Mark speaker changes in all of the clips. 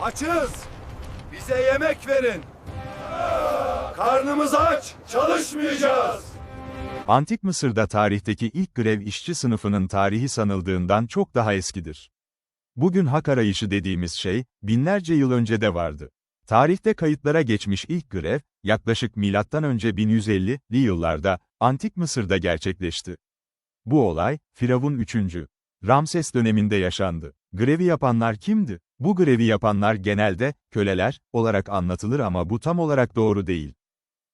Speaker 1: Açız. Bize yemek verin. Karnımız aç. Çalışmayacağız.
Speaker 2: Antik Mısır'da tarihteki ilk grev işçi sınıfının tarihi sanıldığından çok daha eskidir. Bugün hak arayışı dediğimiz şey, binlerce yıl önce de vardı. Tarihte kayıtlara geçmiş ilk grev, yaklaşık önce 1150'li yıllarda, Antik Mısır'da gerçekleşti. Bu olay, Firavun 3. Ramses döneminde yaşandı. Grevi yapanlar kimdi? Bu grevi yapanlar genelde, köleler, olarak anlatılır ama bu tam olarak doğru değil.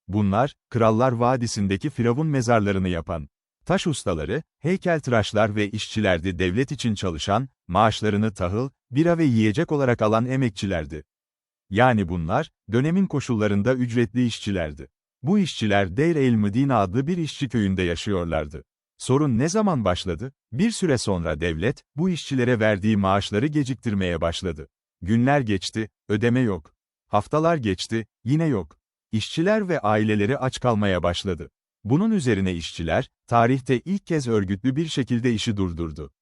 Speaker 2: Bunlar, Krallar Vadisi'ndeki Firavun mezarlarını yapan, taş ustaları, heykeltıraşlar ve işçilerdi devlet için çalışan, maaşlarını tahıl, bira ve yiyecek olarak alan emekçilerdi. Yani bunlar, dönemin koşullarında ücretli işçilerdi. Bu işçiler Deir el Medine adlı bir işçi köyünde yaşıyorlardı. Sorun ne zaman başladı? Bir süre sonra devlet, bu işçilere verdiği maaşları geciktirmeye başladı. Günler geçti, ödeme yok. Haftalar geçti, yine yok. İşçiler ve aileleri aç kalmaya başladı. Bunun üzerine işçiler, tarihte ilk kez örgütlü bir şekilde işi durdurdu.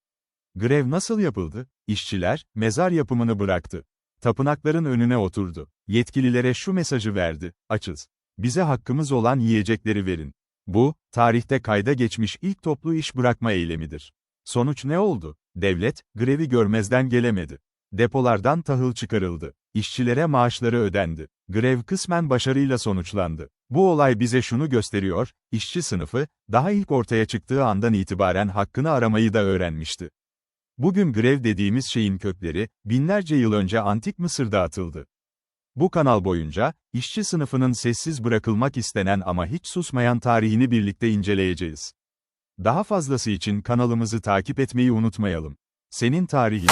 Speaker 2: Grev nasıl yapıldı? İşçiler, mezar yapımını bıraktı. Tapınakların önüne oturdu. Yetkililere şu mesajı verdi, açız. Bize hakkımız olan yiyecekleri verin. Bu, tarihte kayda geçmiş ilk toplu iş bırakma eylemidir. Sonuç ne oldu? Devlet, grevi görmezden gelemedi. Depolardan tahıl çıkarıldı. İşçilere maaşları ödendi. Grev kısmen başarıyla sonuçlandı. Bu olay bize şunu gösteriyor, işçi sınıfı, daha ilk ortaya çıktığı andan itibaren hakkını aramayı da öğrenmişti. Bugün grev dediğimiz şeyin kökleri, binlerce yıl önce Antik Mısır'da atıldı. Bu kanal boyunca, işçi sınıfının sessiz bırakılmak istenen ama hiç susmayan tarihini birlikte inceleyeceğiz. Daha fazlası için kanalımızı takip etmeyi unutmayalım. Senin tarihin.